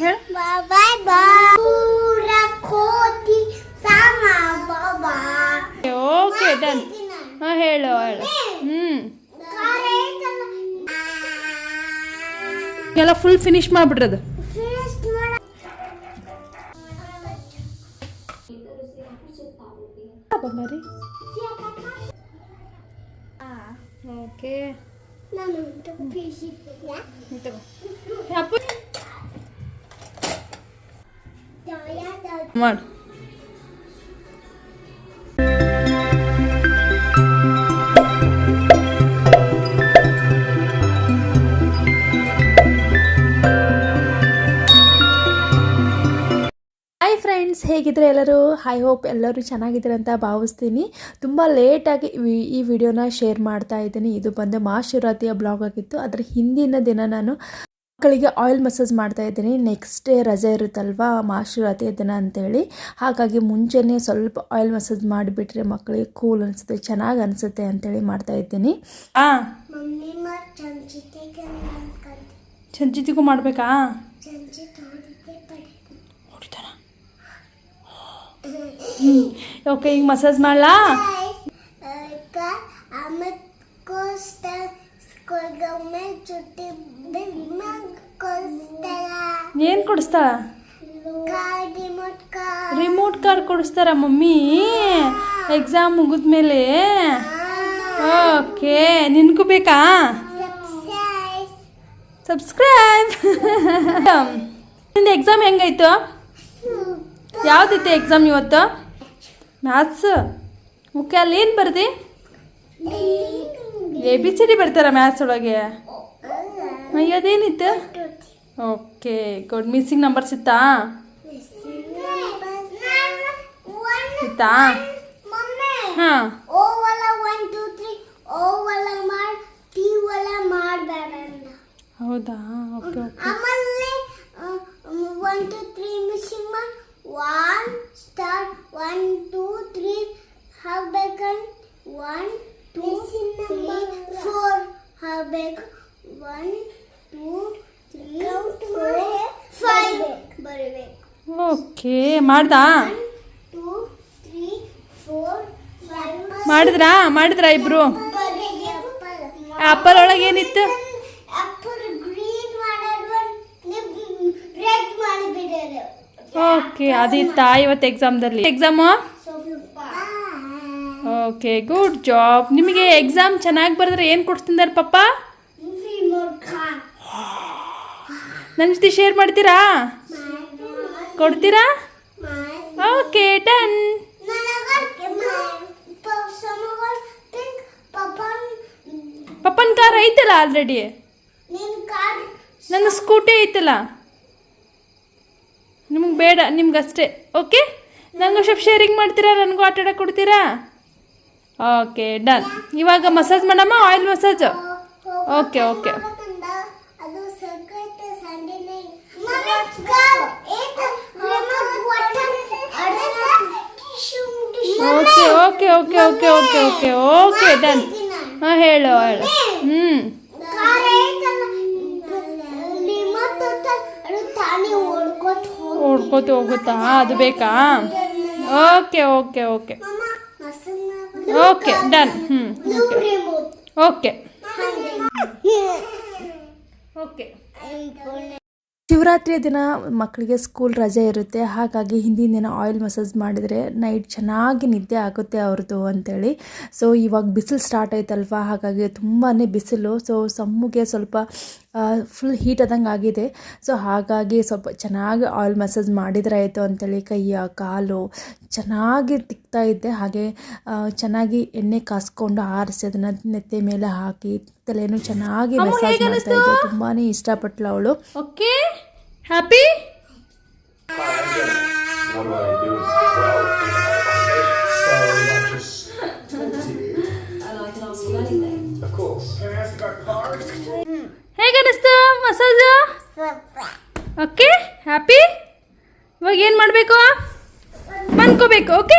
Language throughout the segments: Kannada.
ಹೇಳು ಬಾಯ್ ಪೂರ ಕೋತಿ ಸಾಮ ಬಾಬಾ ಓಕೆ ಡನ್ ಹಾಂ ಹೇಳು ಹೇಳು ಹ್ಞೂ ಎಲ್ಲ ಫುಲ್ ಫಿನಿಶ್ ಮಾಡಿಬಿಡ್ರದು ಮಾಡ ಬರಿ ಓಕೆ ನಾನು ಫಿಶ್ ಅಪ್ಪು ಮಾಡು. ಫ್ರೆಂಡ್ಸ್ ಹೇಗಿದ್ರೆ ಎಲ್ಲರೂ? ಐ ಹೋಪ್ ಎಲ್ಲರೂ ಚೆನ್ನಾಗಿದ್ದಾರೆ ಅಂತ ಭಾವಿಸ್ತೀನಿ. ತುಂಬ ಲೇಟಾಗಿ ಈ ವಿಡಿಯೋನ ಶೇರ್ ಮಾಡ್ತಾ ಇದ್ದೀನಿ. ಇದು ಬಂದು ಮಹಾಶಿವರಾತ್ರಿಯ ಬ್ಲಾಗ್ ಆಗಿತ್ತು. ಅದರ ಹಿಂದಿನ ದಿನ ನಾನು ಮಕ್ಕಳಿಗೆ ಆಯಿಲ್ ಮಸಾಜ್ ಮಾಡ್ತಾ ಇದ್ದೀನಿ. ನೆಕ್ಸ್ಟ್ ಡೇ ರಜೆ ಇರುತ್ತಲ್ವಾ ಮಾಶಿರಾತಿಯ ದಿನ ಅಂತೇಳಿ. ಹಾಗಾಗಿ ಮುಂಚೆನೇ ಸ್ವಲ್ಪ ಆಯಿಲ್ ಮಸಾಜ್ ಮಾಡಿಬಿಟ್ರೆ ಮಕ್ಕಳಿಗೆ ಕೂಲ್ ಅನಿಸುತ್ತೆ ಚೆನ್ನಾಗಿ ಅನಿಸುತ್ತೆ ಅಂತೇಳಿ ಮಾಡ್ತಾ ಇದ್ದೀನಿ. ಚಂಚಿತೆಗೆ ಮಾಡಬೇಕಾ? ಓಕೆ ಈಗ ಮಸಾಜ್ ಮಾಡಲಾ? ಏನು ಕೊಡಿಸ್ತಾಳ? ರಿಮೋಟ್ ಕಾರ್ ಕೊಡಿಸ್ತಾರ ಮಮ್ಮಿ. ಎಕ್ಸಾಮ್ ಮುಗಿದ್ಮೇಲೆ. ಓಕೆ ನಿನ್ಕು ಬೇಕಾ? ಸಬ್ಸ್ಕ್ರೈಬ್. ನಿಂದು ಎಕ್ಸಾಮ್ ಹೆಂಗಾಯ್ತು ಯಾವ್ದಿತ್ತು ಎಕ್ಸಾಮ್ ಇವತ್ತು? ಮ್ಯಾಥ್ಸ್. ಓಕೆ ಅಲ್ಲಿ ಏನು ಬರ್ದಿ? ಎ ಬಿ ಸಿ ಡಿ ಬರ್ತಾರ ಮ್ಯಾಥ್ಸ್ ಒಳಗೆ ಅದೇನಿತ್ತು ಓಕೆ ಗುಡ್ ಮಿಸ್ಸಿಂಗ್ ನಂಬರ್ಸ್ ಇತ್ತಾ ಇತ್ತಾ ಹಾಂ ಹೌದಾ ಓಕೆ ಓಕೆ ಆಮೇಲೆ 1 2 3 ಮಿಷಿಂಗ್ ಮಾಡಿ 1 ಸ್ಟಾರ್ 1 2 3 ಹಾಕ್ಬೇಕಂದ್ರೆ 1 Number ಓಕೆ ಮಾಡ್ದಾ? ಮಾಡಿದ್ರಾ? ಮಾಡಿದ್ರಾ ಇಬ್ರು? ಆಪಲ್ ಒಳಗೆ ಏನಿತ್ತು ಓಕೆ ಅದಿತ್ತಾ ಇವತ್ತು ಎಕ್ಸಾಮ್ದಲ್ಲಿ ಎಕ್ಸಾಮು ಓಕೆ ಗುಡ್ ಜಾಬ್ ನಿಮಗೆ ಎಕ್ಸಾಮ್ ಚೆನ್ನಾಗಿ ಬರೆದ್ರೆ ಏನು ಕೊಡ್ತಿದ್ದಾರೆ ಪಪ್ಪ? ನನ್ನ ಜೊತೆ ಶೇರ್ ಮಾಡ್ತೀರಾ? ಕೊಡ್ತೀರಾ? ಓಕೆ ಡನ್ ಪಪ್ಪನ ಕಾರ್ ಐತಲ್ಲ ಆಲ್ರೆಡಿ ನನ್ನ ಸ್ಕೂಟಿ ಐತಲ್ಲ. ನಿಮ್ಗೆ ಬೇಡ, ನಿಮ್ಗಷ್ಟೇ. ಓಕೆ ನನಗೂ ಸ್ವಲ್ಪ ಶೇರಿಂಗ್ ಮಾಡ್ತೀರಾ? ನನಗೂ ಆಟ ಕೊಡ್ತೀರಾ? ಓಕೆ ಡನ್ ಇವಾಗ ಮಸಾಜ್ ಮಾಡಮ್ಮ oil massage okay okay okay okay okay okay okay okay okay done ಹಾಂ, ಹೇಳು ಹೇಳು. ಹ್ಞೂ ಓಡ್ಕೋತ ಹೋಗುತ್ತಾ? ಅದು ಬೇಕಾ? Okay okay okay okay, done. ಹ್ಞೂ ಓಕೆ. ಓಕೆ. ಶಿವರಾತ್ರಿಯ ದಿನ ಮಕ್ಕಳಿಗೆ ಸ್ಕೂಲ್ ರಜೆ ಇರುತ್ತೆ, ಹಾಗಾಗಿ ಹಿಂದಿನ ದಿನ ಆಯಿಲ್ ಮಸಾಜ್ ಮಾಡಿದರೆ ನೈಟ್ ಚೆನ್ನಾಗಿ ನಿದ್ದೆ ಆಗುತ್ತೆ ಅವ್ರದ್ದು ಅಂತೇಳಿ. ಸೊ ಇವಾಗ ಬಿಸಿಲು ಸ್ಟಾರ್ಟ್ ಆಯ್ತಲ್ವಾ? ಹಾಗಾಗಿ ತುಂಬಾ ಬಿಸಿಲು. ಸೊ ಸಮ್ಮಿಗೆ ಸ್ವಲ್ಪ ಫುಲ್ ಹೀಟ್ ಆದಂಗೆ ಆಗಿದೆ. ಸೊ ಹಾಗಾಗಿ ಸ್ವಲ್ಪ ಚೆನ್ನಾಗಿ ಆಯಿಲ್ ಮಸಾಜ್ ಮಾಡಿದ್ರೆ ಆಯಿತು ಅಂತೇಳಿ ಕೈಯ ಕಾಲು ಚೆನ್ನಾಗಿ ತಿಕ್ತಾ ಇದ್ದೆ. ಹಾಗೆ ಚೆನ್ನಾಗಿ ಎಣ್ಣೆ ಕಾಸ್ಕೊಂಡು ಆರಿಸಿ ಅದನ್ನು ನೆತ್ತೆ ಮೇಲೆ ಹಾಕಿ ತಲೆಯನ್ನು ಚೆನ್ನಾಗಿ ಮಸಾಜ್ ಮಾಡ್ತಾ ಇದ್ದೆ. ತುಂಬಾ ಇಷ್ಟಪಟ್ಲು ಅವಳು. Okay happy massage? Okay happy ಇವಾಗ ಏನು ಮಾಡಬೇಕು? ಮನ್ಕೋಬೇಕು ಓಕೆ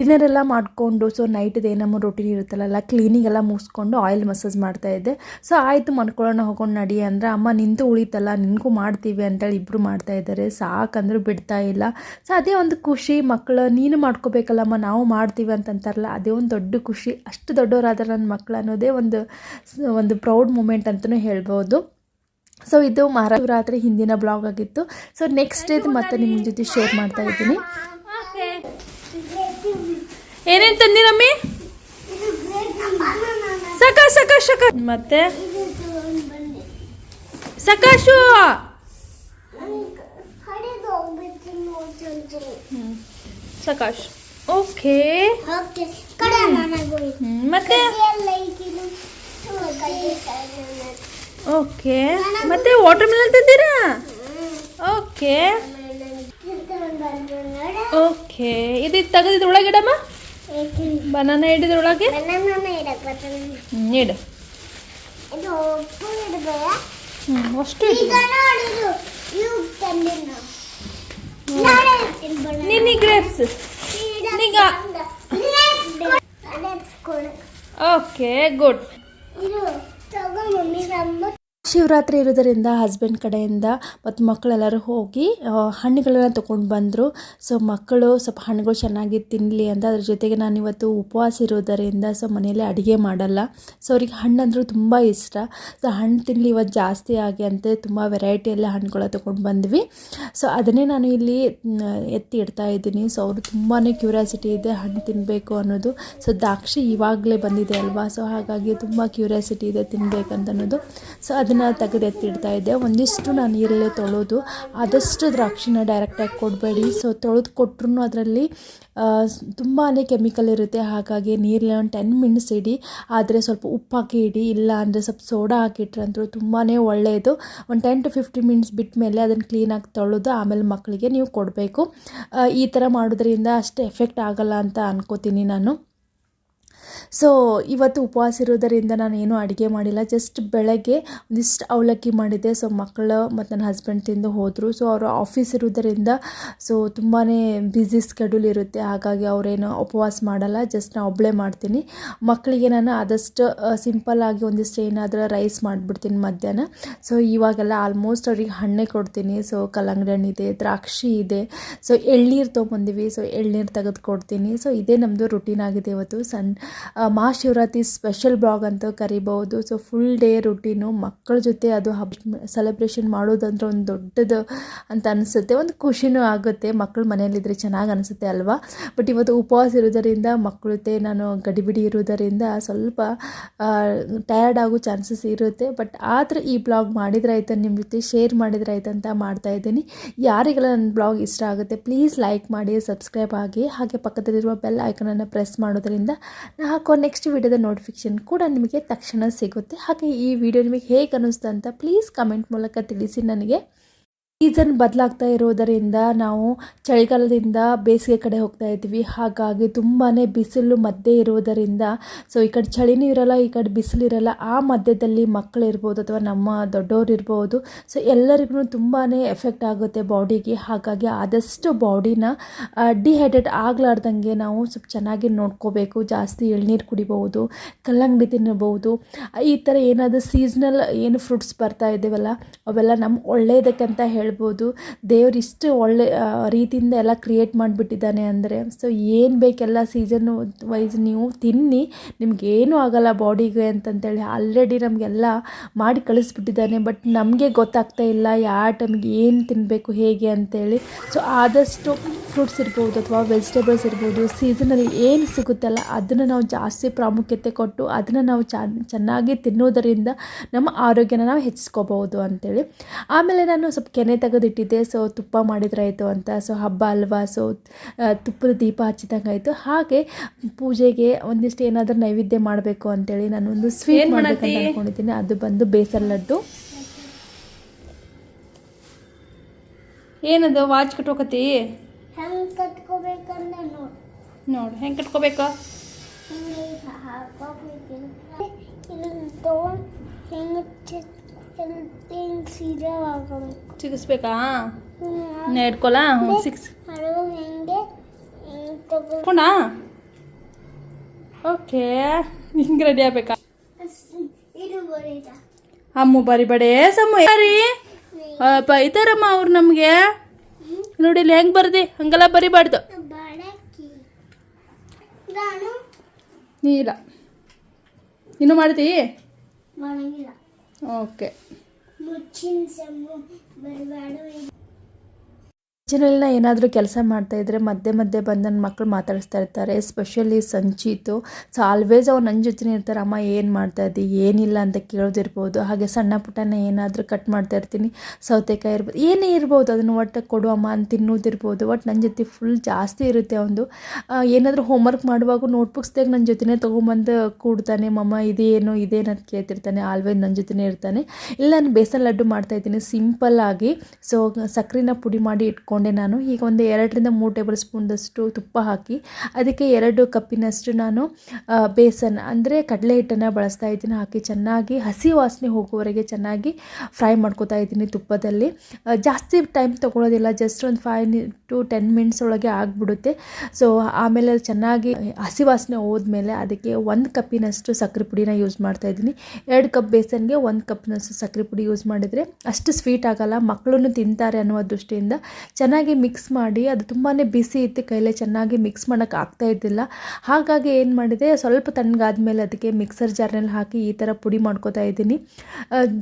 ಡಿನ್ನರ್ ಎಲ್ಲ ಮಾಡಿಕೊಂಡು ಸೊ ನೈಟ್ದು ನಮ್ಮ ರೊಟೀನ್ ಇರುತ್ತಲ್ಲ ಕ್ಲೀನಿಂಗ್ ಎಲ್ಲ ಮುಗಿಸ್ಕೊಂಡು ಆಯಿಲ್ ಮಸಾಜ್ ಮಾಡ್ತಾ ಇದ್ದೆ. ಸೊ ಆಯಿತು ಮನ್ಕೊಳ್ಳೋಣ ಹೋಗೋಣ, ನಡಿ ಅಂದರೆ ಅಮ್ಮ ನಿಂತು ಉಳಿತಲ್ಲ, ನಿನಗೂ ಮಾಡ್ತೀವಿ ಅಂತೇಳಿ ಇಬ್ಬರು ಮಾಡ್ತಾ ಇದ್ದಾರೆ. ಸಾಕಂದ್ರೂ ಬಿಡ್ತಾ ಇಲ್ಲ. ಸೊ ಅದೇ ಒಂದು ಖುಷಿ ಮಕ್ಕಳು ನೀನು ಮಾಡ್ಕೋಬೇಕಲ್ಲಮ್ಮ, ನಾವು ಮಾಡ್ತೀವಿ ಅಂತಂತಾರಲ್ಲ, ಅದೇ ಒಂದು ದೊಡ್ಡ ಖುಷಿ. ಅಷ್ಟು ದೊಡ್ಡವರಾದ ನನ್ನ ಮಕ್ಕಳು ಅನ್ನೋದೇ ಒಂದು ಒಂದು ಪ್ರೌಡ್ ಮೂಮೆಂಟ್ ಅಂತಲೂ ಹೇಳ್ಬೋದು. ಸೊ ಇದು ಮಹಾರಾತ್ರಿ ಹಿಂದಿನ ಬ್ಲಾಗ್ ಆಗಿತ್ತು. ಸೊ ನೆಕ್ಸ್ಟ್ ಇದು ಮತ್ತೆ ನಿಮ್ಮ ಜೊತೆ ಶೇರ್ ಮಾಡ್ತಾ ಇದ್ದೀನಿ. ಏನೇನು ತಂದಿರಮ್ಮಿ ಸಕಾಶ್ ಸಕಾಶ್ ಸಕ ಸಕ ಸಕ ಮತ್ತೆ? ಸಕಾಶು! ಸಕಾಶ್. ಓಕೆ. ಮತ್ತೆ? ಓಕೆ ಮತ್ತೆ ವಾಟರ್ ಮೆಲನ್ ತಂದಿರಾ ಓಕೆ ಓಕೆ ಇದು ತೆಗೆದಿದ್ದು ಒಳಗಿಡಮ್ಮ ಬನಾನ ಹಿಡಿದ್ರೊಳಗೆ ಹ್ಞೂ ಇಡು ಇದು ಉಪ್ಪು ಇಡ್ಬೇಡ ಹ್ಞೂ ಅಷ್ಟು ಈಗ ಇಡು ನೋಡಿದು ಇವು ತಂದಿನ ನಾಳೆ ಇರ್ತೀನಿ ಬಣ್ಣ ನಿನ್ನೆ ಗ್ರೇಪ್ಸ್ ನೀಗ ಓಕೆ ಗುಡ್ ಇದು ತಗೋ ಮಮ್ಮಿ ರಂಬ ಶಿವರಾತ್ರಿ ಇರೋದರಿಂದ ಹಸ್ಬೆಂಡ್ ಕಡೆಯಿಂದ ಮತ್ತು ಮಕ್ಕಳೆಲ್ಲರೂ ಹೋಗಿ ಹಣ್ಣುಗಳನ್ನ ತೊಗೊಂಡು ಬಂದರು. ಸೊ ಮಕ್ಕಳು ಸ್ವಲ್ಪ ಹಣ್ಣುಗಳು ಚೆನ್ನಾಗಿ ತಿನ್ನಲಿ ಅಂತ ಅದ್ರ ಜೊತೆಗೆ ನಾನು ಇವತ್ತು ಉಪವಾಸ ಇರೋದರಿಂದ ಸೊ ಮನೆಯಲ್ಲಿ ಅಡುಗೆ ಮಾಡಲ್ಲ. ಸೊ ಅವ್ರಿಗೆ ಹಣ್ಣು ಅಂದರೂ ತುಂಬ ಇಷ್ಟ. ಸೊ ಹಣ್ಣು ತಿನ್ನಲಿ ಇವತ್ತು ಜಾಸ್ತಿ ಆಗಿ ಅಂತ ತುಂಬ ವೆರೈಟಿ ಎಲ್ಲ ಹಣ್ಣುಗಳ ತೊಗೊಂಡು ಬಂದ್ವಿ. ಸೊ ಅದನ್ನೇ ನಾನು ಇಲ್ಲಿ ಎತ್ತಿ ಇಡ್ತಾ ಇದ್ದೀನಿ. ಸೊ ಅವರು ತುಂಬಾ ಕ್ಯೂರಿಯಾಸಿಟಿ ಇದೆ ಹಣ್ಣು ತಿನ್ನಬೇಕು ಅನ್ನೋದು. ಸೊ ದ್ರಾಕ್ಷಿ ಇವಾಗಲೇ ಬಂದಿದೆ ಅಲ್ವಾ? ಸೊ ಹಾಗಾಗಿ ತುಂಬ ಕ್ಯೂರಿಯಾಸಿಟಿ ಇದೆ ತಿನ್ನಬೇಕಂತ ಅನ್ನೋದು. ಸೊ ಅದನ್ನು ತೆಗೆದೆತ್ತಿಡ್ತಾ ಇದ್ದೆ. ಒಂದಿಷ್ಟು ನಾನು ನೀರಲ್ಲೇ ತೊಳೆದು ಆದಷ್ಟು ದ್ರಾಕ್ಷಿನ ಡೈರೆಕ್ಟಾಗಿ ಕೊಡಬೇಡಿ. ಸೊ ತೊಳೆದು ಕೊಟ್ಟರು ಅದರಲ್ಲಿ ತುಂಬಾ ಕೆಮಿಕಲ್ ಇರುತ್ತೆ. ಹಾಗಾಗಿ ನೀರಲ್ಲಿ ಒಂದು ಟೆನ್ ಮಿನಿಟ್ಸ್ ಇಡಿ. ಆದರೆ ಸ್ವಲ್ಪ ಉಪ್ಪು ಹಾಕಿ ಇಡಿ. ಇಲ್ಲ ಅಂದರೆ ಸ್ವಲ್ಪ ಸೋಡಾ ಹಾಕಿಟ್ರಂತೂ ತುಂಬಾ ಒಳ್ಳೆಯದು ಒಂದು ಟೆನ್ ಟು ಫಿಫ್ಟಿ ಮಿನಿಟ್ಸ್ ಬಿಟ್ಟ ಮೇಲೆ ಅದನ್ನು ಕ್ಲೀನಾಗಿ ತೊಳೆದು ಆಮೇಲೆ ಮಕ್ಕಳಿಗೆ ನೀವು ಕೊಡಬೇಕು. ಈ ಥರ ಮಾಡೋದ್ರಿಂದ ಅಷ್ಟು ಎಫೆಕ್ಟ್ ಆಗಲ್ಲ ಅಂತ ಅನ್ಕೋತೀನಿ ನಾನು. ಸೊ ಇವತ್ತು ಉಪವಾಸ ಇರೋದರಿಂದ ನಾನು ಏನೂ ಅಡುಗೆ ಮಾಡಿಲ್ಲ. ಜಸ್ಟ್ ಬೆಳಗ್ಗೆ ಒಂದಿಷ್ಟು ಅವಲಕ್ಕಿ ಮಾಡಿದ್ದೆ. ಸೊ ಮಕ್ಕಳು ಮತ್ತು ನನ್ನ ಹಸ್ಬೆಂಡ್ ತಿಂದು ಹೋದರು. ಸೊ ಅವರು ಆಫೀಸ್ ಇರೋದರಿಂದ ಸೊ ತುಂಬಾ ಬ್ಯುಸಿ ಸ್ಕೆಡ್ಯೂಲ್ ಇರುತ್ತೆ. ಹಾಗಾಗಿ ಅವರೇನು ಉಪವಾಸ ಮಾಡಲ್ಲ. ಜಸ್ಟ್ ನಾನು ಒಬ್ಬಳೇ ಮಾಡ್ತೀನಿ. ಮಕ್ಕಳಿಗೆ ನಾನು ಆದಷ್ಟು ಸಿಂಪಲ್ಲಾಗಿ ಒಂದಿಷ್ಟು ಏನಾದರೂ ರೈಸ್ ಮಾಡಿಬಿಡ್ತೀನಿ ಮಧ್ಯಾಹ್ನ. ಸೊ ಇವಾಗೆಲ್ಲ ಆಲ್ಮೋಸ್ಟ್ ಅವ್ರಿಗೆ ಹಣ್ಣೆ ಕೊಡ್ತೀನಿ. ಸೊ ಕಲ್ಲಂಗಡಿ ಇದೆ, ದ್ರಾಕ್ಷಿ ಇದೆ. ಸೊ ಎಳ್ನೀರು ತೊಗೊಂಬಂದಿವಿ. ಸೊ ಎಳ್ನೀರು ತೆಗೆದು ಕೊಡ್ತೀನಿ. ಸೊ ಇದೇ ನಮ್ಮದು ರುಟೀನ್ ಆಗಿದೆ ಇವತ್ತು. ಸಣ್ಣ ಮಹಾಶಿವರಾತ್ರಿ ಸ್ಪೆಷಲ್ ಬ್ಲಾಗ್ ಅಂತ ಕರಿಬೋದು ಸೊ ಫುಲ್ ಡೇ ರುಟೀನು ಮಕ್ಕಳ ಜೊತೆ ಅದು ಹಬ್ಬ ಸೆಲೆಬ್ರೇಷನ್ ಮಾಡೋದಂದ್ರೆ ಒಂದು ದೊಡ್ಡದು ಅಂತ ಅನಿಸುತ್ತೆ. ಒಂದು ಖುಷಿನೂ ಆಗುತ್ತೆ. ಮಕ್ಕಳು ಮನೆಯಲ್ಲಿದ್ದರೆ ಚೆನ್ನಾಗಿ ಅನಿಸುತ್ತೆ ಅಲ್ವಾ? ಬಟ್ ಇವತ್ತು ಉಪವಾಸ ಇರೋದರಿಂದ ಮಕ್ಕಳ ಜೊತೆ ನಾನು ಗಡಿಬಿಡಿ ಇರೋದರಿಂದ ಸ್ವಲ್ಪ ಟಯರ್ಡ್ ಆಗೋ ಚಾನ್ಸಸ್ ಇರುತ್ತೆ. ಬಟ್ ಆದರೆ ಈ ಬ್ಲಾಗ್ ಮಾಡಿದ್ರೆ ಆಯ್ತು ನಿಮ್ಮ ಜೊತೆ ಶೇರ್ ಮಾಡಿದ್ರೆ ಆಯ್ತು ಅಂತ ಮಾಡ್ತಾ ಇದ್ದೀನಿ. ಯಾರಿಗೆಲ್ಲ ನನ್ನ ಬ್ಲಾಗ್ ಇಷ್ಟ ಆಗುತ್ತೆ ಪ್ಲೀಸ್ ಲೈಕ್ ಮಾಡಿ ಸಬ್ಸ್ಕ್ರೈಬ್ ಆಗಿ. ಹಾಗೆ ಪಕ್ಕದಲ್ಲಿರುವ ಬೆಲ್ ಐಕನನ್ನು ಪ್ರೆಸ್ ಮಾಡೋದರಿಂದ ಹಾಕೋ ನೆಕ್ಸ್ಟ್ ವಿಡಿಯೋದ ನೋಟಿಫಿಕೇಷನ್ ಕೂಡ ನಿಮಗೆ ತಕ್ಷಣ ಸಿಗುತ್ತೆ. ಹಾಗೆ ಈ ವಿಡಿಯೋ ನಿಮಗೆ ಹೇಗೆ ಅನ್ನಿಸ್ತು ಅಂತ ಪ್ಲೀಸ್ ಕಮೆಂಟ್ ಮೂಲಕ ತಿಳಿಸಿ ನನಗೆ. ಸೀಸನ್ ಬದಲಾಗ್ತಾ ಇರೋದರಿಂದ ನಾವು ಚಳಿಗಾಲದಿಂದ ಬೇಸಿಗೆ ಕಡೆ ಹೋಗ್ತಾ ಇದ್ವಿ. ಹಾಗಾಗಿ ತುಂಬಾ ಬಿಸಿಲು ಮಧ್ಯೆ ಇರೋದರಿಂದ ಸೊ ಈ ಕಡೆ ಚಳಿನೂ ಇರಲ್ಲ, ಈ ಕಡೆ ಬಿಸಿಲು ಇರಲ್ಲ, ಆ ಮಧ್ಯದಲ್ಲಿ ಮಕ್ಕಳಿರ್ಬೋದು ಅಥವಾ ನಮ್ಮ ದೊಡ್ಡವ್ರು ಇರ್ಬೋದು ಸೊ ಎಲ್ಲರಿಗೂ ತುಂಬಾ ಎಫೆಕ್ಟ್ ಆಗುತ್ತೆ ಬಾಡಿಗೆ. ಹಾಗಾಗಿ ಆದಷ್ಟು ಬಾಡಿನ ಡಿಹೈಡ್ರೇಟ್ ಆಗಲಾರ್ದಂಗೆ ನಾವು ಸ್ವಲ್ಪ ಚೆನ್ನಾಗಿ ನೋಡ್ಕೋಬೇಕು, ಜಾಸ್ತಿ ಎಳ್ನೀರು ಕುಡಿಬೋದು, ಕಲ್ಲಂಗಡಿ ತಿನ್ನಬಹುದು ಈ ಥರ ಏನಾದರೂ ಸೀಸ್ನಲ್ ಏನು ಫ್ರೂಟ್ಸ್ ಬರ್ತಾ ಇದ್ದೀವಲ್ಲ, ಅವೆಲ್ಲ ನಮ್ಮ ಒಳ್ಳೆಯದಕ್ಕಂತ ಹೇಳ್ಬೋದು. ದೇವ್ರು ಇಷ್ಟು ಒಳ್ಳೆ ರೀತಿಯಿಂದ ಎಲ್ಲ ಕ್ರಿಯೇಟ್ ಮಾಡಿಬಿಟ್ಟಿದ್ದಾನೆ ಅಂದರೆ ಸೊ ಏನು ಬೇಕೆಲ್ಲ ಸೀಸನ್ ವೈಸ್ ನೀವು ತಿನ್ನಿ. ನಿಮ್ಗೇನು ಆಗಲ್ಲ ಬಾಡಿಗೆ ಅಂತಂತೇಳಿ ಆಲ್ರೆಡಿ ನಮಗೆಲ್ಲ ಮಾಡಿ ಕಳಿಸ್ಬಿಟ್ಟಿದ್ದಾನೆ. ಬಟ್ ನಮಗೆ ಗೊತ್ತಾಗ್ತಾ ಇಲ್ಲ ಯಾವ ಟೈಮ್ಗೆ ಏನು ತಿನ್ನಬೇಕು ಹೇಗೆ ಅಂತೇಳಿ. ಸೊ ಆದಷ್ಟು ಫ್ರೂಟ್ಸ್ ಇರ್ಬೋದು ಅಥವಾ ವೆಜಿಟೇಬಲ್ಸ್ ಇರ್ಬೋದು ಸೀಸನಲ್ಲಿ ಏನು ಸಿಗುತ್ತಲ್ಲ ಅದನ್ನು ನಾವು ಜಾಸ್ತಿ ಪ್ರಾಮುಖ್ಯತೆ ಕೊಟ್ಟು ಅದನ್ನು ನಾವು ಚೆನ್ನಾಗಿ ತಿನ್ನೋದರಿಂದ ನಮ್ಮ ಆರೋಗ್ಯನ ನಾವು ಹೆಚ್ಚಿಸ್ಕೋಬಹುದು ಅಂತೇಳಿ. ಆಮೇಲೆ ನಾನು ಸ್ವಲ್ಪ ಕೆನೆ ತೆಗೆದಿಟ್ಟಿದ್ದೆ. ಸೊ ತುಪ್ಪ ಮಾಡಿದ್ರಾಯಿತು ಅಂತ. ಸೊ ಹಬ್ಬ ಅಲ್ವಾ? ಸೊ ತುಪ್ಪದ ದೀಪ ಹಚ್ಚಿದಂಗೆ ಆಯಿತು ಹಾಗೆ ಪೂಜೆಗೆ ಒಂದಿಷ್ಟು ಏನಾದರೂ ನೈವೇದ್ಯ ಮಾಡಬೇಕು ಅಂತೇಳಿ ನಾನು ಒಂದು ಸ್ವೀಟ್ ಮಾಡಬೇಕಂತ ಅಂದ್ಕೊಂಡಿದ್ದೀನಿ ಅದು ಬಂದು ಬೇಸನ್ ಲಡ್ಡು ಏನದು? ವಾಚ್ ಕಟ್ಕೋಕತಿ ಹೆಂಗ್ ಕಟ್ಕೋಬೇಕಂದ್ರೆ ನೋಡು. ನೋಡು. ಹೆಂಗೆ ಕಟ್ಕೋಬೇಕು? ಹಿಂಗೆ ಸಿಗಿಸ್ಬೇಕಾ ಹ್ಮ್, ಹ್ಞೂ ಸಿಕ್ಸ್ ತಗೋ. ಓಕೆ ಹಿಂಗೆ ರೆಡಿ ಆಗ್ಬೇಕಾ? ಅಮ್ಮ ಬರಿ ಬಡೇ ಯಾರಿ? ಬೈತಾರಮ್ಮ ಅವ್ರು ನಮಗೆ? ನೋಡಿ ಇಲ್ಲಿ ಹೆಂಗೆ ಬರ್ದಿ? ಹಂಗೆಲ್ಲ ಬರಿಬಾರ್ದು. ನೀ ಇಲ್ಲ. ಇನ್ನು ಮಾಡ್ತಿ ಮಾಡಂಗಿಲ್ಲ ಓಕೆ ಮುಚ್ಚಿನ ಸಮ್ಮು ಬರಬೇಡ ಕಿಚನಲ್ಲಿ ಏನಾದರೂ ಕೆಲಸ ಮಾಡ್ತಾ ಇದ್ದರೆ ಮಧ್ಯೆ ಮಧ್ಯೆ ಬಂದು ನನ್ನ ಮಕ್ಕಳು ಮಾತಾಡಿಸ್ತಾ ಇರ್ತಾರೆ. ಎಸ್ಪೆಷಲಿ ಸಂಚಿತು. ಸೊ ಆಲ್ವೇಸ್ ಅವ್ರು ನನ್ನ ಜೊತೆನೇ ಇರ್ತಾರೆ. ಅಮ್ಮ, ಏನು ಮಾಡ್ತಾ ಇದ್ದೀವಿ ಏನಿಲ್ಲ ಅಂತ ಕೇಳೋದಿರ್ಬೋದು. ಹಾಗೆ ಸಣ್ಣ ಪುಟ್ಟನ ಏನಾದರೂ ಕಟ್ ಮಾಡ್ತಾ ಇರ್ತೀನಿ. ಸೌತೆಕಾಯಿ ಇರ್ಬೋದು ಏನೇ ಇರ್ಬೋದು. ಅದನ್ನು ಒಟ್ಟು ಕೊಡು, ಅಮ್ಮ ಅಂತ ತಿನ್ನೋದಿರ್ಬೋದು. ಒಟ್ಟು ನನ್ನ ಜೊತೆ ಫುಲ್ ಜಾಸ್ತಿ ಇರುತ್ತೆ ಒಂದು ಏನಾದರೂ ಹೋಮ್ವರ್ಕ್ ಮಾಡುವಾಗ ನೋಟ್ಬುಕ್ಸ್ ತೆಗೆ ನನ್ನ ಜೊತೆನೇ ತೊಗೊಂಬಂದು ಕೂಡ್ತಾನೆ. ಮಮ್ಮ, ಇದೇನು ಇದೇನು? ಅಂತ ಕೇಳ್ತಿರ್ತಾನೆ. ಆಲ್ವೇಸ್ ನನ್ನ ಜೊತೆನೇ ಇರ್ತಾನೆ. ಇಲ್ಲ, ನಾನು ಬೇಸನ್ ಲಡ್ಡು ಮಾಡ್ತಾಯಿದ್ದೀನಿ ಆಗಿ. ಸೊ ಸಕ್ಕರೆನ ಪುಡಿ ಮಾಡಿ ಇಟ್ಕೊಂಡೆ ನಾನು. ಈಗ ಒಂದು ಎರಡರಿಂದ ಮೂರು ಟೇಬಲ್ ಸ್ಪೂನ್ದಷ್ಟು ತುಪ್ಪ ಹಾಕಿ, ಅದಕ್ಕೆ ಎರಡು ಕಪ್ಪಿನಷ್ಟು ನಾನು ಬೇಸನ್, ಅಂದರೆ ಕಡಲೆ ಹಿಟ್ಟನ್ನು ಬಳಸ್ತಾ ಇದ್ದೀನಿ. ಹಾಕಿ ಚೆನ್ನಾಗಿ ಹಸಿ ವಾಸನೆ ಹೋಗುವವರೆಗೆ ಚೆನ್ನಾಗಿ ಫ್ರೈ ಮಾಡ್ಕೊತಾ ಇದ್ದೀನಿ ತುಪ್ಪದಲ್ಲಿ. ಜಾಸ್ತಿ ಟೈಮ್ ತೊಗೊಳೋದಿಲ್ಲ, ಜಸ್ಟ್ ಒಂದು ಫೈವ್ ಟು ಟೆನ್ ಮಿನಿಟ್ಸ್ ಒಳಗೆ ಆಗಿಬಿಡುತ್ತೆ. ಸೊ, ಆಮೇಲೆ ಚೆನ್ನಾಗಿ ಹಸಿ ವಾಸನೆ ಹೋದ್ಮೇಲೆ ಅದಕ್ಕೆ ಒಂದು ಕಪ್ಪಿನಷ್ಟು ಸಕ್ಕರೆ ಪುಡಿನ ಯೂಸ್ ಮಾಡ್ತಾ ಇದ್ದೀನಿ. ಎರಡು ಕಪ್ ಬೇಸನ್ಗೆ ಒಂದು ಕಪ್ನಷ್ಟು ಸಕ್ಕರೆ ಪುಡಿ ಯೂಸ್ ಮಾಡಿದರೆ ಅಷ್ಟು ಸ್ವೀಟ್ ಆಗೋಲ್ಲ ಮಕ್ಕಳು ತಿಂತಾರೆ ಅನ್ನೋ ದೃಷ್ಟಿಯಿಂದ ಚೆನ್ನಾಗಿ ಮಿಕ್ಸ್ ಮಾಡಿ, ಅದು ತುಂಬಾ ಬಿಸಿ ಇತ್ತು ಕೈಲೇ ಚೆನ್ನಾಗಿ ಮಿಕ್ಸ್ ಮಾಡೋಕೆ ಆಗ್ತಾ ಇದ್ದಿಲ್ಲ. ಹಾಗಾಗಿ ಏನು ಮಾಡಿದೆ, ಸ್ವಲ್ಪ ತಣ್ಣಗಾದ್ಮೇಲೆ ಅದಕ್ಕೆ ಮಿಕ್ಸರ್ ಜಾರ್ನಲ್ಲಿ ಹಾಕಿ ಈ ಥರ ಪುಡಿ ಮಾಡ್ಕೋತಾ ಇದ್ದೀನಿ.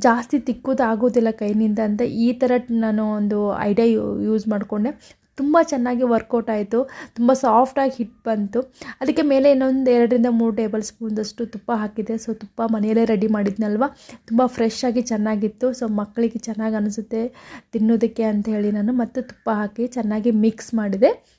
ಜಾಸ್ತಿ ತಿಕ್ಕುದು ಆಗೋದಿಲ್ಲ ಕೈನಿಂದ ಅಂತ ಈ ಥರ ನಾನು ಒಂದು ಐಡಿಯಾ ಯೂಸ್ ಮಾಡಿಕೊಂಡೆ. ತುಂಬ ಚೆನ್ನಾಗಿ ವರ್ಕೌಟ್ ಆಯಿತು, ತುಂಬ ಸಾಫ್ಟಾಗಿ ಹಿಟ್ ಬಂತು. ಅದಕ್ಕೆ ಮೇಲೆ ಇನ್ನೊಂದು ಎರಡರಿಂದ ಮೂರು ಟೇಬಲ್ ಸ್ಪೂನ್ದಷ್ಟು ತುಪ್ಪ ಹಾಕಿದೆ. ಸೊ, ತುಪ್ಪ ಮನೆಯಲ್ಲೇ ರೆಡಿ ಮಾಡಿದ್ನಲ್ವ? ತುಂಬ ಫ್ರೆಶ್ ಆಗಿ ಚೆನ್ನಾಗಿತ್ತು. ಸೊ, ಮಕ್ಕಳಿಗೆ ಚೆನ್ನಾಗಿ ಅನಿಸುತ್ತೆ ತಿನ್ನೋದಕ್ಕೆ ಅಂತ ಹೇಳಿ ನಾನು ಮತ್ತು ತುಪ್ಪ ಹಾಕಿ ಚೆನ್ನಾಗಿ ಮಿಕ್ಸ್ ಮಾಡಿದೆ.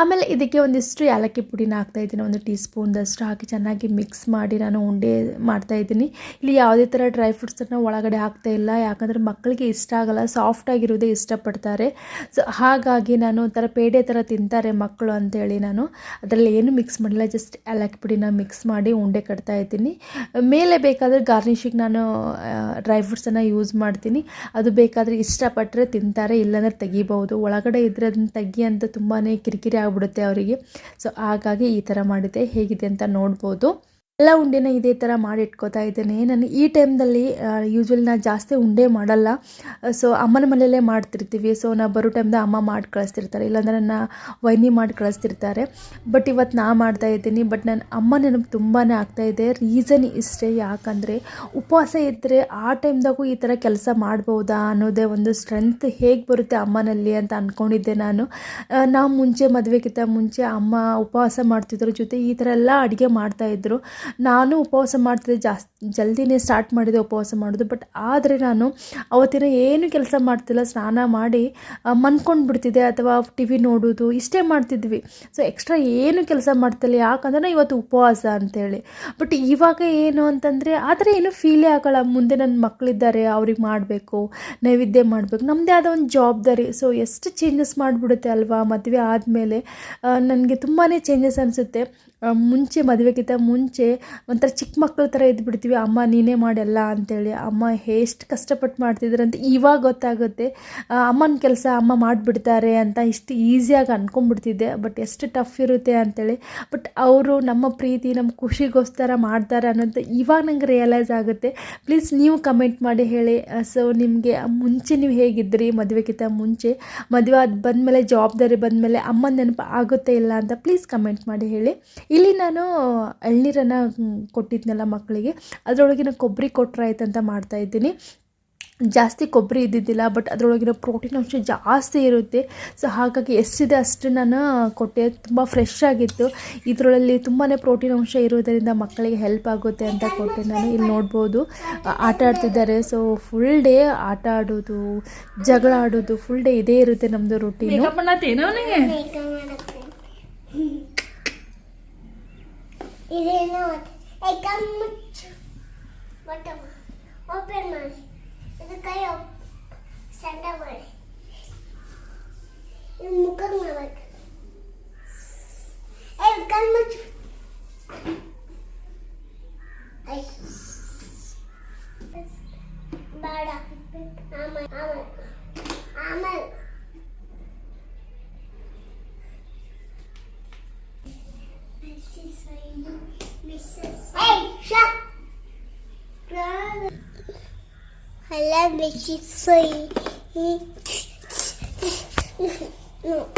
ಆಮೇಲೆ ಇದಕ್ಕೆ ಒಂದಿಷ್ಟು ಏಲಕ್ಕಿ ಪುಡಿನ ಹಾಕ್ತಾ ಇದ್ದೀನಿ, ಒಂದು ಟೀ ಸ್ಪೂನ್ದಷ್ಟು ಹಾಕಿ ಚೆನ್ನಾಗಿ ಮಿಕ್ಸ್ ಮಾಡಿ ನಾನು ಉಂಡೆ ಮಾಡ್ತಾ ಇದ್ದೀನಿ. ಇಲ್ಲಿ ಯಾವುದೇ ಥರ ಡ್ರೈ ಫ್ರೂಟ್ಸನ್ನು ಒಳಗಡೆ ಹಾಕ್ತಾ ಇಲ್ಲ, ಯಾಕಂದರೆ ಮಕ್ಕಳಿಗೆ ಇಷ್ಟ ಆಗಲ್ಲ ಸಾಫ್ಟಾಗಿರೋದೇ ಇಷ್ಟಪಡ್ತಾರೆ. ಸೊ ಹಾಗಾಗಿ ನಾನು ಒಂಥರ ಪೇಡೆ ಥರ ತಿಂತಾರೆ ಮಕ್ಕಳು ಅಂತೇಳಿ ನಾನು. ಅದರಲ್ಲಿ ಏನು ಮಿಕ್ಸ್ ಮಾಡಿಲ್ಲ ಜಸ್ಟ್ ಏಲಕ್ಕಿ ಪುಡಿನ ಮಿಕ್ಸ್ ಮಾಡಿ ಉಂಡೆ ಕಟ್ತಾ ಇದ್ದೀನಿ. ಮೇಲೆ ಬೇಕಾದರೆ ಗಾರ್ನಿಷಿಗೆ ನಾನು ಡ್ರೈ ಫ್ರೂಟ್ಸನ್ನು ಯೂಸ್ ಮಾಡ್ತೀನಿ. ಅದು ಬೇಕಾದರೆ ಇಷ್ಟಪಟ್ಟರೆ ತಿಂತಾರೆ, ಇಲ್ಲಾಂದ್ರೆ ತೆಗಿಬೋದು ಒಳಗಡೆ ಇದ್ರೆ ಅದನ್ನು ತೆಗಿ ಅಂತ ತುಂಬಾ ಕಿರಿಕಿರಿ ಆಗಿಬಿಡುತ್ತೆ ಅವರಿಗೆ. ಸೊ ಹಾಗಾಗಿ ಈ ಥರ ಮಾಡಿದೆ ಹೇಗಿದೆ ಅಂತ ನೋಡ್ಬೋದು. ಎಲ್ಲ ಉಂಡೆನ ಇದೇ ಥರ ಮಾಡಿ ಇಟ್ಕೋತಾ ಇದ್ದೇನೆ. ನಾನು ಈ ಟೈಮ್ದಲ್ಲಿ ಯೂಶ್ವಲಿ ನಾನು ಜಾಸ್ತಿ ಉಂಡೆ ಮಾಡಲ್ಲ. ಸೊ ಅಮ್ಮನ ಮನೆಯಲ್ಲೇ ಮಾಡ್ತಿರ್ತೀವಿ. ಸೊ ನಾ ಬರೋ ಟೈಮ್ದಾಗ ಅಮ್ಮ ಮಾಡಿ ಕಳಿಸ್ತಿರ್ತಾರೆ. ಇಲ್ಲಾಂದರೆ ನನ್ನ ವೈನಿ ಮಾಡಿ ಕಳಿಸ್ತಿರ್ತಾರೆ. ಬಟ್ ಇವತ್ತು ನಾ ಮಾಡ್ತಾ ಇದ್ದೀನಿ. ಬಟ್ ನನ್ನ ಅಮ್ಮ ನೆನಪು ತುಂಬಾ ಆಗ್ತಾ ಇದೆ. ರೀಸನ್ ಇಷ್ಟೇ. ಯಾಕಂದರೆ ಉಪವಾಸ ಇದ್ದರೆ ಆ ಟೈಮ್ದಾಗೂ ಈ ಥರ ಕೆಲಸ ಮಾಡ್ಬೋದಾ ಅನ್ನೋದೇ ಒಂದು ಸ್ಟ್ರೆಂತ್ ಹೇಗೆ ಬರುತ್ತೆ ಅಮ್ಮನಲ್ಲಿ ಅಂತ ಅಂದ್ಕೊಂಡಿದ್ದೆ ನಾನು. ನಾವು ಮುಂಚೆ ಮದುವೆಗಿಂತ ಮುಂಚೆ ಅಮ್ಮ ಉಪವಾಸ ಮಾಡ್ತಿದ್ರ. ಜೊತೆ ಈ ಥರ ಎಲ್ಲ ಅಡುಗೆ ಮಾಡ್ತಾಯಿದ್ರು ನಾನು ಉಪವಾಸ ಮಾಡ್ತಿದ್ದೆ ಜಾಸ್ತಿ ಜಲ್ದಿನೇ ಸ್ಟಾರ್ಟ್ ಮಾಡಿದೆ ಉಪವಾಸ ಮಾಡೋದು ಬಟ್ ಆದರೆ ನಾನು ಅವತ್ತಿನ ಏನು ಕೆಲಸ ಮಾಡ್ತಿಲ್ಲ, ಸ್ನಾನ ಮಾಡಿ ಮನ್ಕೊಂಡು ಬಿಡ್ತಿದ್ದೆ ಅಥವಾ ಟಿ ವಿ ನೋಡೋದು, ಇಷ್ಟೇ ಮಾಡ್ತಿದ್ವಿ. ಸೊ ಎಕ್ಸ್ಟ್ರಾ ಏನು ಕೆಲಸ ಮಾಡ್ತಿಲ್ಲ, ಯಾಕಂದ್ರೆ ಇವತ್ತು ಉಪವಾಸ ಅಂತೇಳಿ. ಬಟ್ ಇವಾಗ ಏನು ಅಂತಂದರೆ ಆ ಥರ ಏನೂ ಫೀಲೇ ಆಗೋಲ್ಲ. ಮುಂದೆ ನನ್ನ ಮಕ್ಕಳಿದ್ದಾರೆ ಅವ್ರಿಗೆ ಮಾಡಬೇಕು, ನೈವೇದ್ಯ ಮಾಡಬೇಕು ನಮ್ಮದೇ ಆದ ಒಂದು ಜವಾಬ್ದಾರಿ. ಸೊ ಎಷ್ಟು ಚೇಂಜಸ್ ಮಾಡಿಬಿಡುತ್ತೆ ಅಲ್ವಾ, ಮದುವೆ ಆದಮೇಲೆ ನನಗೆ ತುಂಬಾ ಚೇಂಜಸ್ ಅನಿಸುತ್ತೆ. ಮುಂಚೆ ಮದುವೆಗಿಂತ ಮುಂಚೆ ಒಂಥರ ಚಿಕ್ಕ ಮಕ್ಕಳ ಥರ ಇದ್ಬಿಡ್ತೀವಿ, ಅಮ್ಮ, ನೀನೇ ಮಾಡಲ್ಲ ಅಂತೇಳಿ. ಅಮ್ಮ ಎಷ್ಟು ಕಷ್ಟಪಟ್ಟು ಮಾಡ್ತಿದ್ರು ಅಂತ ಇವಾಗ ಗೊತ್ತಾಗುತ್ತೆ. ಅಮ್ಮನ ಕೆಲಸ ಅಮ್ಮ ಮಾಡಿಬಿಡ್ತಾರೆ ಅಂತ ಇಷ್ಟು ಈಸಿಯಾಗಿ ಅಂದ್ಕೊಂಡ್ಬಿಡ್ತಿದ್ದೆ ಬಟ್ ಎಷ್ಟು ಟಫ್ ಇರುತ್ತೆ ಅಂತೇಳಿ. ಬಟ್ ಅವರು ನಮ್ಮ ಪ್ರೀತಿ, ನಮ್ಮ ಖುಷಿಗೋಸ್ಕರ ಮಾಡ್ತಾರೆ ಅನ್ನೋದು ಇವಾಗ ನಂಗೆ ರಿಯಲೈಸ್ ಆಗುತ್ತೆ. ಪ್ಲೀಸ್ ನೀವು ಕಮೆಂಟ್ ಮಾಡಿ ಹೇಳಿ. ಸೊ ನಿಮಗೆ ಮುಂಚೆ ನೀವು ಹೇಗಿದ್ರಿ, ಮದುವೆಗಿಂತ ಮುಂಚೆ? ಮದುವೆ ಅದು ಬಂದಮೇಲೆ, ಜವಾಬ್ದಾರಿ ಬಂದಮೇಲೆ ಅಮ್ಮನ ನೆನಪು ಆಗುತ್ತೆ ಇಲ್ಲ ಅಂತ ಪ್ಲೀಸ್ ಕಮೆಂಟ್ ಮಾಡಿ ಹೇಳಿ. ಇಲ್ಲಿ ನಾನು ಎಳ್ನೀರನ್ನು ಕೊಟ್ಟಿದ್ನಲ್ಲ ಮಕ್ಕಳಿಗೆ. ಅದರೊಳಗಿನ ಕೊಬ್ಬರಿ ಕೊಟ್ಟರಾಯ್ತಂತ ಅಂತ ಮಾಡ್ತಾ ಇದ್ದೀನಿ. ಜಾಸ್ತಿ ಕೊಬ್ಬರಿ ಇದ್ದಿದ್ದಿಲ್ಲ ಬಟ್ ಅದರೊಳಗಿನ ಪ್ರೋಟೀನ್ ಅಂಶ ಜಾಸ್ತಿ ಇರುತ್ತೆ. ಸೊ ಹಾಗಾಗಿ ಎಷ್ಟಿದೆ ಅಷ್ಟು ನಾನು ಕೊಟ್ಟೆ. ತುಂಬ ಫ್ರೆಶ್ ಆಗಿತ್ತು. ಇದರೊಳಲ್ಲಿ ತುಂಬಾ ಪ್ರೋಟೀನ್ ಅಂಶ ಇರೋದರಿಂದ ಮಕ್ಕಳಿಗೆ ಹೆಲ್ಪ್ ಆಗುತ್ತೆ ಅಂತ ಕೊಟ್ಟೆ ನಾನು. ಇಲ್ಲಿ ನೋಡ್ಬೋದು. ಆಟ ಆಡ್ತಿದ್ದಾರೆ. ಸೊ ಫುಲ್ ಡೇ ಆಟ ಆಡೋದು ಜಗಳ ಆಡೋದು ಫುಲ್ ಡೇ ಇದೇ ಇರುತ್ತೆ ನಮ್ಮದು ರೊಟೀನು ಇದೇನೋ ಏಕ ಮುಚ್ಚು ಬಟಮ ಓಪನ್ ಮಾಡಿ ಇದು ಕೈ op- ಸಣ್ಣ ಮಾಡಿ ಇದು ಮುಖ ಮಾಡ್ಬೇಕು ಏ ಕಣ್ ಮುಚ್ಚು ಐ ಬೇಡ ಆಮೇಲೆ ಆಮೇಲೆ ಆಮೇಲೆ I love it. She's sweet. No.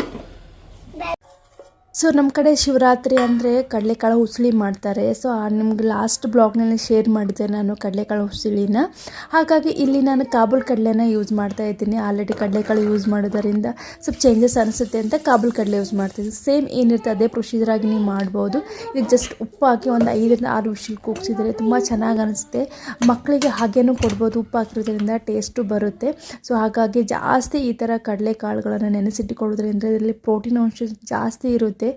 So ನಮ್ಮ ಕಡೆ ಶಿವರಾತ್ರಿ ಅಂದರೆ ಕಡಲೆಕಾಳು ಉಸುಳಿ ಮಾಡ್ತಾರೆ. ಸೊ ನಿಮ್ಗೆ ಲಾಸ್ಟ್ ಬ್ಲಾಗ್ನಲ್ಲಿ ಶೇರ್ ಮಾಡಿದೆ ನಾನು ಕಡಲೆಕಾಳು ಉಸುಳಿನ ಹಾಗಾಗಿ ಇಲ್ಲಿ ನಾನು ಕಾಬೂಲ್ ಕಡಲೆನ ಯೂಸ್ ಮಾಡ್ತಾ ಇದ್ದೀನಿ. ಆಲ್ರೆಡಿ ಕಡಲೆಕಾಳು ಯೂಸ್ ಮಾಡೋದರಿಂದ ಸ್ವಲ್ಪ ಚೇಂಜಸ್ ಅನಿಸುತ್ತೆ ಅಂತ ಕಾಬೂಲ್ ಕಡಲೆ ಯೂಸ್ ಮಾಡ್ತೀನಿ ಸೇಮ್ ಏನಿರುತ್ತೆ, ಅದೇ ಪ್ರೊಸೀಜರ್ ಆಗಿ ನೀವು ಮಾಡ್ಬೋದು. ಇದು ಜಸ್ಟ್ ಉಪ್ಪು ಹಾಕಿ ಒಂದು ಐದರಿಂದ ಆರು ವಿಷಲ್ ಕೂಗ್ಸಿದ್ರೆ ತುಂಬ ಚೆನ್ನಾಗಿ ಅನಿಸುತ್ತೆ. ಮಕ್ಕಳಿಗೆ ಹಾಗೇನೂ ಕೊಡ್ಬೋದು, ಉಪ್ಪು ಹಾಕಿರೋದ್ರಿಂದ ಟೇಸ್ಟು ಬರುತ್ತೆ. ಸೊ ಹಾಗಾಗಿ ಜಾಸ್ತಿ ಈ ಥರ ಕಡಲೆಕಾಳುಗಳನ್ನು ನೆನೆಸಿಟ್ಟುಕೊಳ್ಳೋದ್ರಿಂದ ಇದರಲ್ಲಿ ಪ್ರೋಟೀನ್ ಅಂಶ ಜಾಸ್ತಿ ಇರುತ್ತೆ.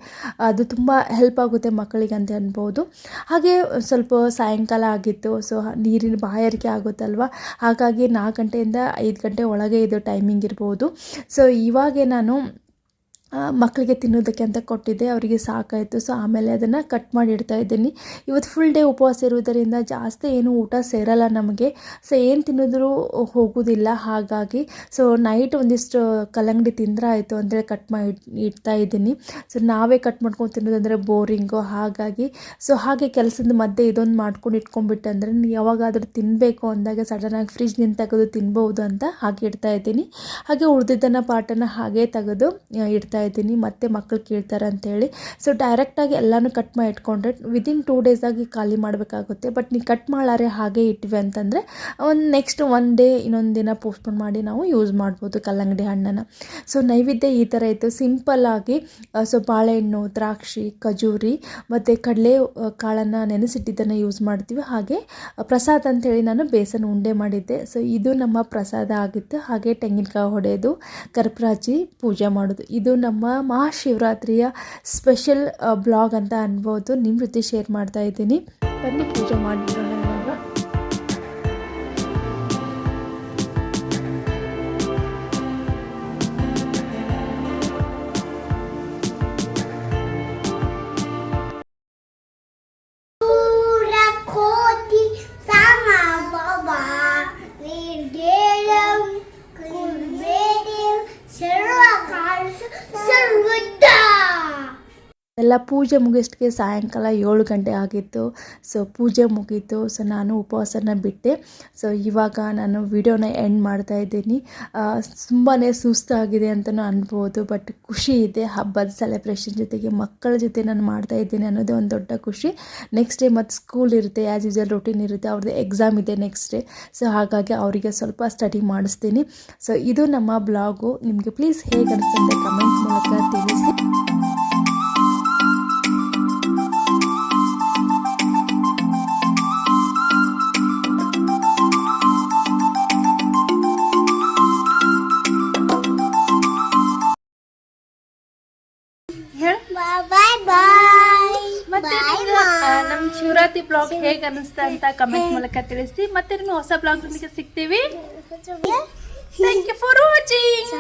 ಅದು ತುಂಬ ಹೆಲ್ಪ್ ಆಗುತ್ತೆ ಮಕ್ಕಳಿಗೆ ಅಂತ ಅನ್ಬೋದು. ಹಾಗೆ ಸ್ವಲ್ಪ ಸಾಯಂಕಾಲ ಆಗಿತ್ತು ಸೊ ನೀರಿನ ಬಾಯಾರಿಕೆ ಆಗುತ್ತಲ್ವ? ಹಾಗಾಗಿ ನಾಲ್ಕು ಗಂಟೆಯಿಂದ ಐದು ಗಂಟೆ ಒಳಗೆ ಇದು ಟೈಮಿಂಗ್ ಇರ್ಬೋದು. ಸೊ ಇವಾಗೆ ನಾನು ಮಕ್ಕಳಿಗೆ ತಿನ್ನೋದಕ್ಕೆ ಅಂತ ಕೊಟ್ಟಿದ್ದೆ, ಅವರಿಗೆ ಸಾಕಾಯಿತು. ಸೊ ಆಮೇಲೆ ಅದನ್ನು ಕಟ್ ಮಾಡಿ ಇಡ್ತಾ ಇದ್ದೀನಿ. ಇವತ್ತು ಫುಲ್ ಡೇ ಉಪವಾಸ ಇರುವುದರಿಂದ ಜಾಸ್ತಿ ಏನು ಊಟ ಸೇರಲ್ಲ ನಮಗೆ. ಸೊ ಏನು ತಿನ್ನಿದ್ರೂ ಹೋಗೋದಿಲ್ಲ. ಹಾಗಾಗಿ ಸೊ ನೈಟ್ ಒಂದಿಷ್ಟು ಕಲ್ಲಂಗಡಿ ತಿಂದ್ರೆ ಆಯಿತು ಅಂದರೆ ಕಟ್ ಮಾಡಿ ಇಡ್ತಾ ಇದ್ದೀನಿ. ಸೊ ನಾವೇ ಕಟ್ ಮಾಡ್ಕೊಂಡು ತಿನ್ನೋದಂದರೆ ಬೋರಿಂಗು. ಹಾಗಾಗಿ ಸೊ ಹಾಗೆ ಕೆಲಸದ ಮಧ್ಯೆ ಇದೊಂದು ಮಾಡ್ಕೊಂಡು ಇಟ್ಕೊಂಡ್ಬಿಟ್ಟೆ ಅಂದರೆ ಯಾವಾಗಾದರೂ ತಿನ್ನಬೇಕು ಅಂದಾಗ ಸಡನ್ನಾಗಿ ಫ್ರಿಜ್ನಿಂದ ತೆಗೆದು ತಿನ್ಬೋದು ಅಂತ ಹಾಗೆ ಇಡ್ತಾ ಇದ್ದೀನಿ. ಹಾಗೆ ಉಳಿದಿದ್ದನ್ನು ಪಾಟನ್ನು ಹಾಗೆ ತೆಗೆದು ಇಡ್ತಾ ಇದ್ದೀನಿ, ಮತ್ತೆ ಮಕ್ಕಳು ಕೇಳ್ತಾರೆ ಅಂತೇಳಿ. ಸೊ ಡೈರೆಕ್ಟಾಗಿ ಎಲ್ಲನೂ ಕಟ್ ಮಾಡಿ ಇಟ್ಕೊಂಡ್ರೆ ವಿದಿನ್ ಟೂ ಡೇಸಾಗಿ ಖಾಲಿ ಮಾಡಬೇಕಾಗುತ್ತೆ. ಬಟ್ ನೀವು ಕಟ್ ಮಾಡಾರೆ ಹಾಗೆ ಇಟ್ವಿ ಅಂತಂದರೆ, ಒಂದು ನೆಕ್ಸ್ಟ್ ಒನ್ ಡೇ ಇನ್ನೊಂದು ದಿನ ಪೋಸ್ಟ್ಪೋನ್ ಮಾಡಿ ನಾವು ಯೂಸ್ ಮಾಡ್ಬೋದು ಕಲ್ಲಂಗಡಿ ಹಣ್ಣನ್ನು. ಸೊ ನೈವೇದ್ಯ ಈ ಥರ ಇತ್ತು. ಸಿಂಪಲ್ಲಾಗಿ ಸೊ ಬಾಳೆಹಣ್ಣು, ದ್ರಾಕ್ಷಿ, ಖಜೂರಿ, ಮತ್ತು ಕಡಲೆ ಕಾಳನ್ನು ನೆನೆಸಿಟ್ಟಿದ್ದನ್ನು ಯೂಸ್ ಮಾಡ್ತೀವಿ. ಹಾಗೆ ಪ್ರಸಾದ ಅಂತೇಳಿ ನಾನು ಬೇಸನ್ ಉಂಡೆ ಮಾಡಿದ್ದೆ. ಸೊ ಇದು ನಮ್ಮ ಪ್ರಸಾದ ಆಗಿತ್ತು. ಹಾಗೆ ತೆಂಗಿನಕಾಯಿ ಹೊಡೆಯೋದು ಕರ್ಪೂರ ಹಚ್ಚಿ ಪೂಜೆ ಮಾಡೋದು. ಇದು ನಮ್ಮ ಮಹಾಶಿವರಾತ್ರಿಯ ಸ್ಪೆಷಲ್ ಬ್ಲಾಗ್ ಅಂತ ಅನ್ಬೋದು. ನಿಮ್ಮ ಜೊತೆ ಶೇರ್ ಮಾಡ್ತಾ ಇದ್ದೀನಿ. ಬನ್ನಿ ಪೂಜೆ ಮಾಡಿಬಿಡೋಣ ಎಲ್ಲ ಪೂಜೆ ಮುಗಿಸ್ಟಿಗೆ ಸಾಯಂಕಾಲ ಏಳು ಗಂಟೆ ಆಗಿತ್ತು. ಸೊ ಪೂಜೆ ಮುಗೀತು. ಸೊ ನಾನು ಉಪವಾಸನ ಬಿಟ್ಟೆ. ಸೊ ಇವಾಗ ನಾನು ವಿಡಿಯೋನ ಎಂಡ್ ಮಾಡ್ತಾ ಇದ್ದೀನಿ. ತುಂಬಾ ಸುಸ್ತಾಗಿದೆ ಅಂತಲೂ ಅನ್ಬೋದು. ಬಟ್ ಖುಷಿ ಇದೆ. ಹಬ್ಬದ ಸೆಲೆಬ್ರೇಷನ್ ಜೊತೆಗೆ ಮಕ್ಕಳ ಜೊತೆ ನಾನು ಮಾಡ್ತಾ ಇದ್ದೀನಿ ಅನ್ನೋದೇ ಒಂದು ದೊಡ್ಡ ಖುಷಿ. ನೆಕ್ಸ್ಟ್ ಡೇ ಮತ್ತು ಸ್ಕೂಲ್ ಇರುತ್ತೆ. ಆ್ಯಸ್ ಯೂಸಲ್ ರೊಟೀನ್ ಇರುತ್ತೆ. ಅವ್ರದ್ದು ಎಕ್ಸಾಮ್ ಇದೆ ನೆಕ್ಸ್ಟ್ ಡೇ ಸೊ ಹಾಗಾಗಿ ಅವರಿಗೆ ಸ್ವಲ್ಪ ಸ್ಟಡಿ ಮಾಡಿಸ್ತೀನಿ. ಸೊ ಇದು ನಮ್ಮ ಬ್ಲಾಗು ನಿಮಗೆ ಪ್ಲೀಸ್ ಹೇಗೆ ಅನಿಸುತ್ತೆ ಕಮೆಂಟ್ ಮೂಲಕ ತಿಳಿಸಿ. ಹೇಗೆ ಅನಿಸ್ತಾ ಅಂತ ಕಮೆಂಟ್ ಮೂಲಕ ತಿಳಿಸಿ ಮತ್ತೆ ನಿಮ್ಮ ಹೊಸ ಬ್ಲಾಗ್ನೊಂದಿಗೆ ಸಿಗ್ತೀವಿ ಥ್ಯಾಂಕ್ ಯು ಫಾರ್ ವಾಚಿಂಗ್